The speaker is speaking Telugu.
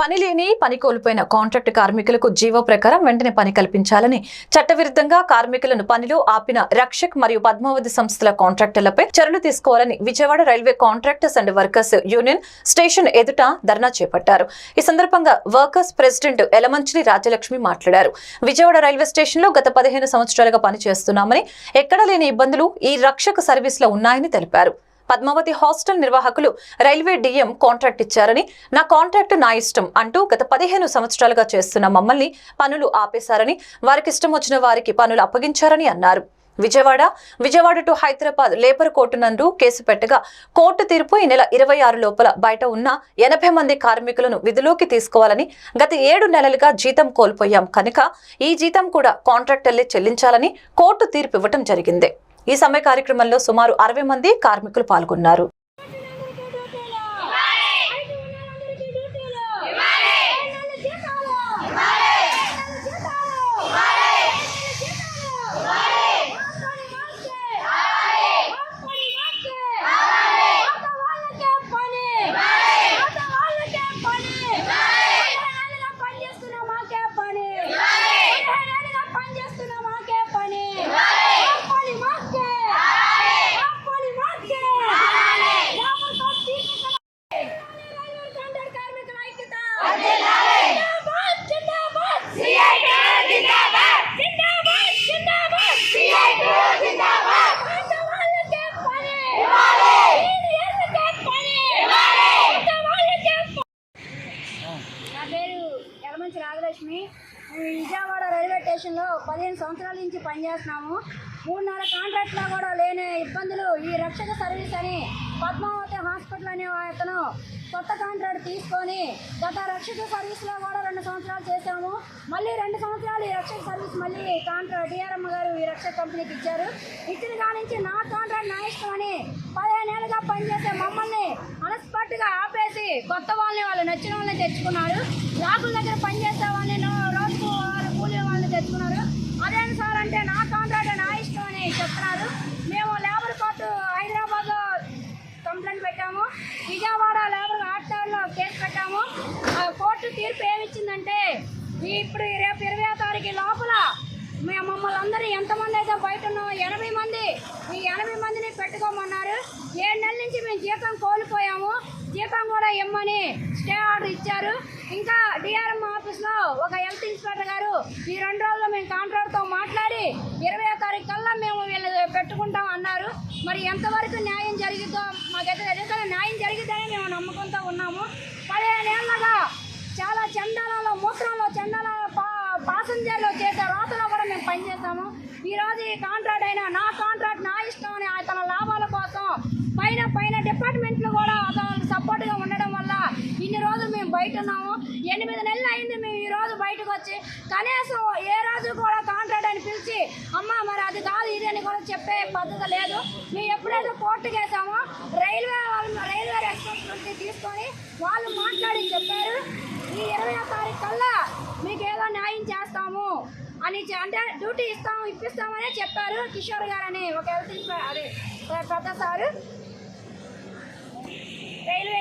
పని లేని పని కోల్పోయిన కాంట్రాక్ట్ కార్మికులకు జీవో ప్రకారం వెంటనే పని కల్పించాలని చట్టవిరుద్ధంగా కార్మికులను పనిలో ఆపిన రక్షక్ మరియు పద్మావతి సంస్థల కాంట్రాక్టర్లపై చర్యలు తీసుకోవాలని Vijayawada railway contractors and workers union station ఎదుట ధర్నా చేపట్టారు. ఈ సందర్భంగా వర్కర్స్ ప్రెసిడెంట్ ఎలమంచిలి రాజలక్ష్మి మాట్లాడారు. విజయవాడ రైల్వే స్టేషన్లో గత పదిహేను సంవత్సరాలుగా పనిచేస్తున్నామని ఎక్కడా లేని ఇబ్బందులు ఈ రక్షక సర్వీస్లో ఉన్నాయని తెలిపారు. పద్మావతి హాస్టల్ నిర్వాహకులు రైల్వే డిఎం కాంట్రాక్ట్ ఇచ్చారని నా కాంట్రాక్ట్ నా ఇష్టం అంటూ గత పదిహేను సంవత్సరాలుగా చేస్తున్న మమ్మల్ని పనులు ఆపేశారని వారికి ఇష్టం వచ్చిన వారికి పనులు అప్పగించారని అన్నారు. Vijayawada Vijayawada to Hyderabad labour court నందు కేసు పెట్టగా కోర్టు తీర్పు ఈ నెల ఇరవై ఆరు లోపల బయట ఉన్న ఎనభై మంది కార్మికులను విధిలోకి తీసుకోవాలని గత ఏడు నెలలుగా జీతం కోల్పోయాం కనుక ఈ జీతం కూడా కాంట్రాక్టర్లే చెల్లించాలని కోర్టు తీర్పు ఇవ్వటం జరిగింది. ఈ సమ్మె కార్యక్రమంలో సుమారు అరవై మంది కార్మికులు పాల్గొన్నారు. విజయలక్ష్మి విజయవాడ రైల్వే స్టేషన్లో పదిహేను సంవత్సరాల నుంచి పనిచేస్తున్నాము. మూడున్నర కాంట్రాక్ట్లో కూడా లేని ఇబ్బందులు ఈ రక్షక సర్వీస్ అని పద్మావతి హాస్పిటల్ అనే అతను కొత్త కాంట్రాక్ట్ తీసుకొని గత రక్షక సర్వీస్లో కూడా రెండు సంవత్సరాలు చేశాము. మళ్ళీ రెండు సంవత్సరాలు ఈ రక్షక సర్వీస్ మళ్ళీ కాంట్రాక్ట్ డిఆర్ఎం గారు ఈ రక్షక కంపెనీకి ఇచ్చారు. ఇచ్చిన కాడి నుంచి నా కాంట్రాక్ట్ నా ఇష్టం అని పదిహేనేళ్ళుగా పనిచేసే మమ్మల్ని మనస్ఫూర్తిగా కొత్త వాళ్ళని వాళ్ళు నచ్చిన వాళ్ళని తెచ్చుకున్నారు. లాకుల దగ్గర పనిచేసే వాళ్ళని రోజుకు వాళ్ళు కూలీ వాళ్ళని తెచ్చుకున్నారు. అదేం సార్ అంటే నా కాంట్రాక్ట్ నా ఇష్టం అని చెప్తున్నారు. మేము లేబర్ కోర్టు హైదరాబాద్లో కంప్లైంట్ పెట్టాము. విజయవాడ లేబర్ హాస్టల్లో కేసు పెట్టాము కోర్టు తీర్పు ఏమిచ్చిందంటే ఇప్పుడు రేపు ఇరవై తారీఖు లోపల మేము మమ్మల్ని అందరూ ఎంతమంది అయితే బయట ఉన్నామో ఎనభై మంది ఈ ఎనభై మందిని పెట్టుకోమన్నారు. ఏడు నెలల నుంచి మేము జీతం కోల్పోయాము. జీతం కూడా ఇమ్మని స్టే ఆర్డర్ ఇచ్చారు. ఇంకా డిఆర్ఎం ఆఫీస్లో ఒక హెల్త్ ఇన్స్పెక్టర్ గారు ఈ రెండు రోజుల్లో మేము కాంట్రాక్ట్తో మాట్లాడి ఇరవై తారీఖు కల్లా మేము వీళ్ళు పెట్టుకుంటాం అన్నారు. మరి ఎంతవరకు న్యాయం జరిగిద్దో మాకైతే తెలియదు న్యాయం జరిగిద్దని మేము నమ్మకంతో ఉన్నాము. పదిహేనేళ్ళగా చాలా చంద పనిచేస్తాము. ఈరోజు ఈ కాంట్రాక్ట్ అయినా నా కాంట్రాక్ట్ నా ఇష్టం అని తన లాభాల కోసం పైన పైన డిపార్ట్మెంట్లు కూడా అతను సపోర్ట్గా ఉండడం వల్ల ఇన్ని రోజులు మేము బయట ఉన్నాము. ఎనిమిది నెలలు అయింది మేము ఈ రోజు బయటకు వచ్చి కనీసం ఏ రోజు కూడా కాంట్రాక్ట్ అని పిలిచి అమ్మ మరి అది కాదు ఇది అని కూడా చెప్పే పద్ధతి లేదు. మేము ఎప్పుడైతే కోర్టుకు వేసామో రైల్వే వాళ్ళు రైల్వే రెస్పాన్సిబిలిటీ తీసుకొని వాళ్ళు మాట్లాడి చెప్పారు. ఈ ఇరవై తారీఖు కల్లా మీకు ఏదో న్యాయం చేస్తాము. అని అంటే డ్యూటీ ఇస్తాము ఇప్పిస్తామని చెప్పారు కిషోర్ గారు అని ఒక హెల్త్ అదే పెద్ద సారు. రైల్వే